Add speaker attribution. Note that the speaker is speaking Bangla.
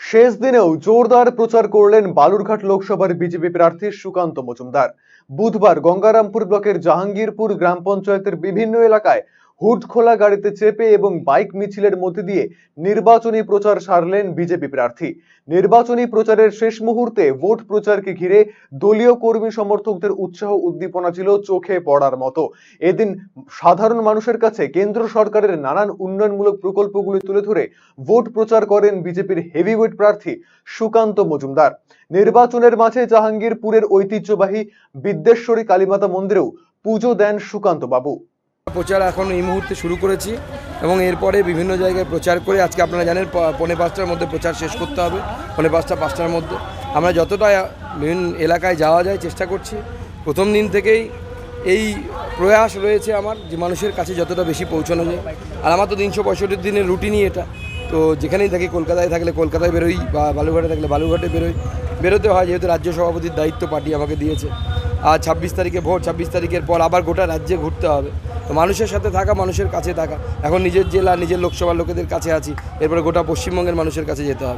Speaker 1: শেষ দিনেও জোরদার প্রচার করলেন বালুরঘাট লোকসভার বিজেপি প্রার্থী সুকান্ত মজুমদার। বুধবার গঙ্গারামপুর ব্লকের জাহাঙ্গীরপুর গ্রাম পঞ্চায়েতের বিভিন্ন এলাকায় হুড খোলা গাড়িতে চেপে এবং বাইক মিছিলের মধ্যে দিয়ে নির্বাচনী প্রচার সারলেন বিজেপি প্রার্থী। নির্বাচনী প্রচারের শেষ মুহূর্তে ভোট প্রচারকে ঘিরে দলীয় কর্মী সমর্থকদের উৎসাহ উদ্দীপনা ছিল চোখে পড়ার মতো। এদিন সাধারণ মানুষের কাছে কেন্দ্র সরকারের নানান উন্নয়নমূলক প্রকল্পগুলি তুলে ধরে ভোট প্রচার করেন বিজেপির হেভিওয়েট প্রার্থী সুকান্ত মজুমদার। নির্বাচনের মাঝে জাহাঙ্গীরপুরের ঐতিহ্যবাহী বিদ্যেশ্বরী কালীমাতা মন্দিরেও পুজো দেন সুকান্ত বাবু
Speaker 2: প্রচার এখন এই মুহূর্তে শুরু করেছি এবং এরপরে বিভিন্ন জায়গায় প্রচার করে আজকে আপনারা জানেন পৌনে পাঁচটার মধ্যে প্রচার শেষ করতে হবে। পৌনে পাঁচটা, পাঁচটার মধ্যে। আমরা যতটা বিভিন্ন এলাকায় যাওয়া যায় চেষ্টা করছি। প্রথম দিন থেকেই এই প্রয়াস রয়েছে আমার যে মানুষের কাছে যতটা বেশি পৌঁছানো যায়। আর আমার তো তিনশো পঁয়ষট্টি দিনের রুটিনই এটা। তো যেখানেই থাকি, কলকাতায় থাকলে কলকাতায় বেরোই বা বালুঘাটে থাকলে বালুঘাটে বেরোই। বেরোতে হয়, যেহেতু রাজ্য সভাপতির দায়িত্ব পার্টি আমাকে দিয়েছে। ছাব্বিশ তারিখে ভোট ছাব্বিশ তারিখের পর আবার গোটা রাজ্যে ঘুরতে হবে। তো মানুষের সাথে থাকা, মানুষের কাছে থাকা। এখন নিজের জেলা, নিজের লোকসভার লোকেদের কাছে আছি। এরপরে গোটা পশ্চিমবঙ্গের মানুষের কাছে যেতে হবে।